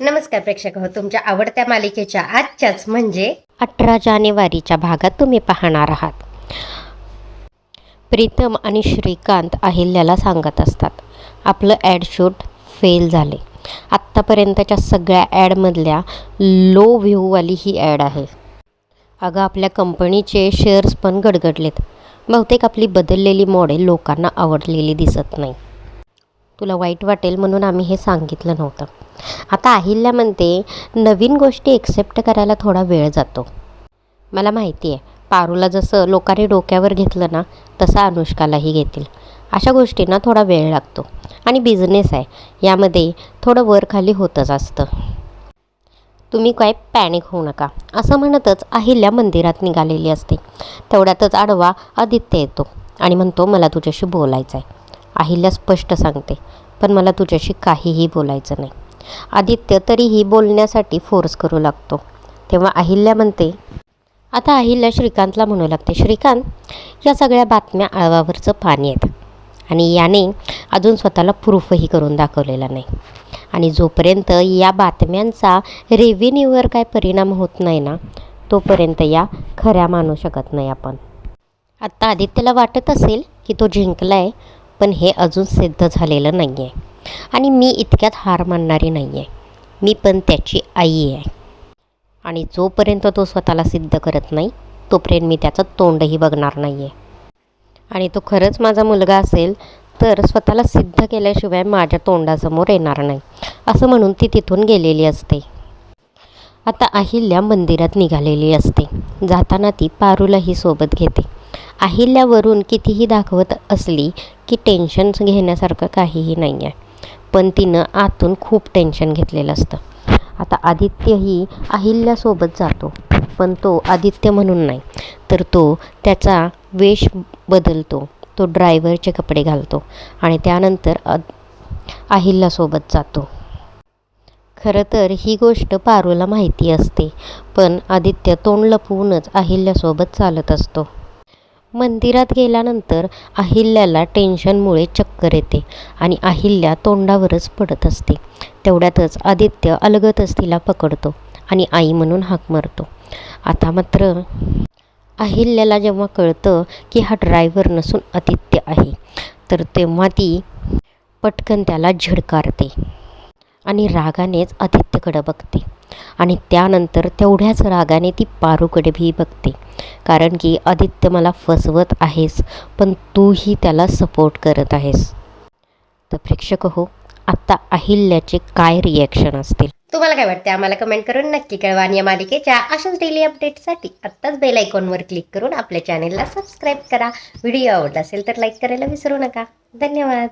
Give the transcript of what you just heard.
नमस्कार प्रेक्षक हो तुमच्या आवडत्या मालिकेच्या आजच्याच म्हणजे अठरा जानेवारीच्या भागात तुम्ही पाहणार आहात. प्रीतम आणि श्रीकांत अहिल्याला सांगत असतात आपलं ॲड शूट फेल झाले. आत्तापर्यंतच्या सगळ्या ॲडमधल्या लो व्ह्यूवाली ही ॲड आहे. अगं आपल्या कंपनीचे शेअर्स पण गडगडलेत. बहुतेक आपली बदललेली मॉडेल लोकांना आवडलेली दिसत नाही. तुला वाईट वाटेल म्हणून आम्ही हे सांगितलं नव्हतं. आता अहिल्या म्हणते नवीन गोष्टी एक्सेप्ट करायला थोडा वेळ जातो. मला माहिती आहे पारूला जसं लोकांनी डोक्यावर घेतलं ना तसं अनुष्कालाही घेतील. अशा गोष्टींना थोडा वेळ लागतो. आणि बिझनेस आहे. यामध्ये थोडं वर खाली होतच असतं. तुम्ही काय पॅनिक होऊ नका. असं म्हणतच अहिल्या मंदिरात निघालेली असते. तेवढ्यातच आडवा आदित्य येतो आणि म्हणतो मला तुझ्याशी बोलायचं आहे अहिल्या स्पष्ट सांगते पण मला तुझ्याशी काहीही बोलायचं नाही. आदित्य तरीही बोलण्यासाठी फोर्स करू लागतो. तेव्हा अहिल्या म्हणते आता अहिल्या श्रीकांतला म्हणू लागते. श्रीकांत या सगळ्या बातम्या आळवावरचं पाणी आहेत. आणि याने अजून स्वतःला प्रूफही करून दाखवलेला नाही. आणि जोपर्यंत या बातम्यांचा रेव्हेन्यूवर काय परिणाम होत नाही ना तोपर्यंत या खऱ्या मानू शकत नाही आपण. आत्ता आदित्यला वाटत असेल की तो जिंकला आहे पण हे अजून सिद्ध झालेलं नाही आहे आणि मी इतक्यात हार मानणारी नाही आहे मी पण त्याची आई आहे. आणि जोपर्यंत तो स्वतःला सिद्ध करत नाही तोपर्यंत मी त्याचं तोंडही बघणार नाही आहे आणि तो खरंच माझा मुलगा असेल तर स्वतःला सिद्ध केल्याशिवाय माझ्या तोंडासमोर येणार नाही असं म्हणून ती तिथून गेलेली असते. आता अहिल्या मंदिरात निघालेली असते. जाताना ती पारूलाही सोबत घेते. अहिल्यावरून कितीही दाखवत असली की टेन्शन घेण्यासारखं काहीही नाही आहे पण तिनं आतून खूप टेन्शन घेतलेलं असतं. आता आदित्यही अहिल्यासोबत जातो पण तो आदित्य म्हणून नाही. तर तो त्याचा वेश बदलतो तो ड्रायव्हरचे कपडे घालतो आणि त्यानंतर अ अहिल्यासोबत जातो. खरं तर ही गोष्ट पारूला माहिती असते पण आदित्य तोंड लपवूनच अहिल्यासोबत चालत असतो. मंदिरात गेल्यानंतर अहिल्याला टेन्शनमुळे चक्कर येते आणि अहिल्या तोंडावरच पडत असते. तेवढ्यातच आदित्य अलगतच तिला पकडतो आणि आई म्हणून हाक मारतो. आता मात्र अहिल्याला जेव्हा कळतं की हा ड्रायव्हर नसून आदित्य आहे तर तेव्हा ती पटकन त्याला झिडकारते आणि रागानेच आदित्यकडं बघते आणि त्यानंतर तेवढ्याच रागाने ती पारूकडे भी बघते. कारण की आदित्य मला फसवत आहेस पण तूही त्याला सपोर्ट करत आहेस. तर प्रेक्षक हो आत्ता अहिल्याचे काय रिॲक्शन असतील? तुम्हाला काय वाटते आम्हाला कमेंट करून नक्की कळवा आणि या मालिकेच्या अशाच डेली अपडेटसाठी आत्ताच बेल आयकॉनवर क्लिक करून आपल्या चॅनेलला सबस्क्राईब करा. व्हिडिओ आवडला असेल तर लाईक करायला विसरू नका. धन्यवाद.